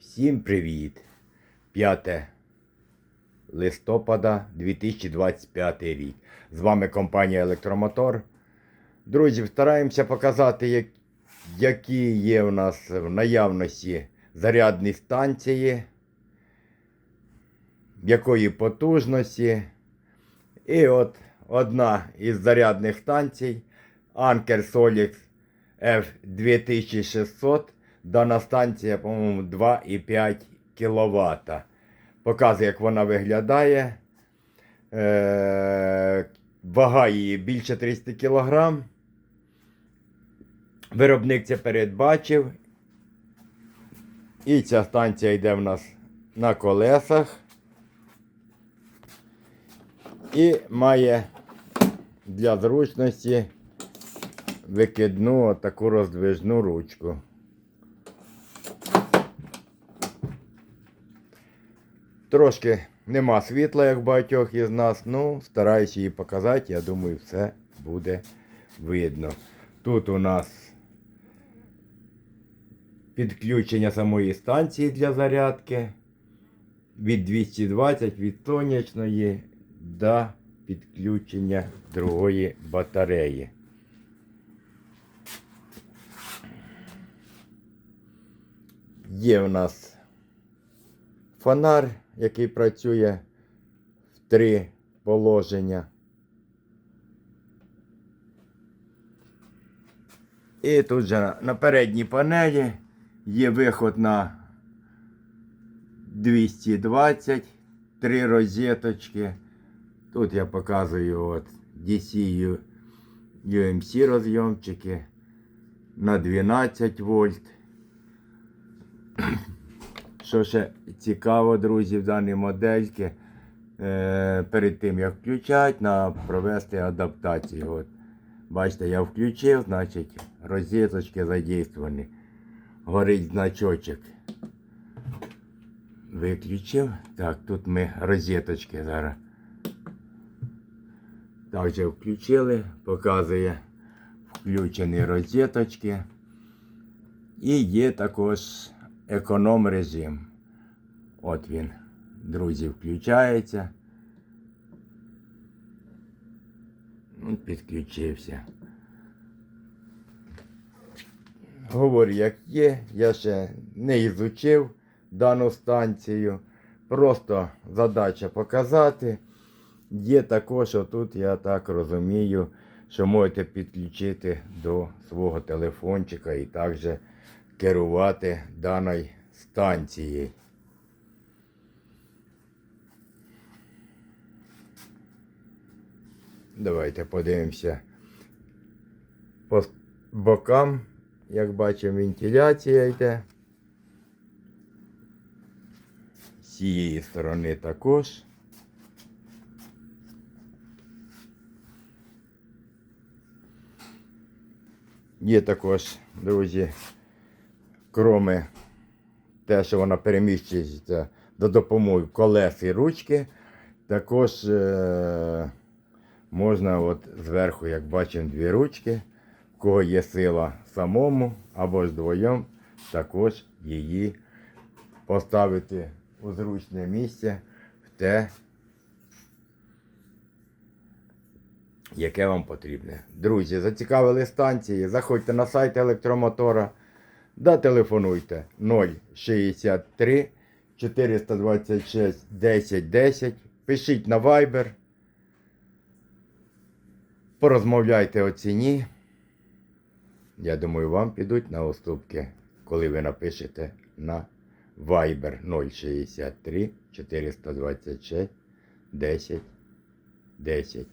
Всім привіт! 5 листопада 2025 рік. З вами компанія Електромотор. Друзі, стараємося показати, які є у нас в наявності зарядні станції, якої потужності. І от одна із зарядних станцій Anker Solix F2600. Дана станція, по-моєму, 2,5 кВт. Показує, як вона виглядає. Е, вага її більше 300 кг. Виробник це передбачив. І ця станція йде в нас на колесах. І має для зручності викидну таку роздвижну ручку. Трошки нема світла, як багатьох із нас, ну, стараюсь її показати, я думаю, все буде видно. Тут у нас підключення самої станції для зарядки від 220 від сонячної до підключення другої батареї. Є в нас фонар, який працює в три положення. І тут же на передній панелі є виход на 220, три розеточки. Тут я показую от DC UMC розйомчики на 12 вольт. Що ще цікаво, друзі, в даній модельки, е, перед тим як включати, на провести адаптацію. От. Бачите, я включив, значить розеточки задействовані. Горить значочок. Виключив. Так, тут ми розеточки зараз. Також включили, показує включені розеточки. І є також економ режим. От він, друзі, включається. Ну, Підключився. Говорю, як є, я ще не ізучив дану станцію. Просто задача показати. Є також, отут, я так розумію, що можете підключити до свого телефончика і також керувати даною станцією. Давайте подивимося по бокам. Як бачимо, вентиляція йде. З цієї сторони також. Є також, друзі, кроме те, що вона переміщується до допомоги колес і ручки, також е- можна от зверху, як бачимо, дві ручки, в кого є сила самому або ж двоєм, також її поставити у зручне місце в те, яке вам потрібне. Друзі, зацікавили станції, заходьте на сайт електромотора, да телефонуйте 063 426 10 10, пишіть на Viber, порозмовляйте о ціні. Я думаю, вам підуть на уступки, коли ви напишете на Viber 063 426 10 10.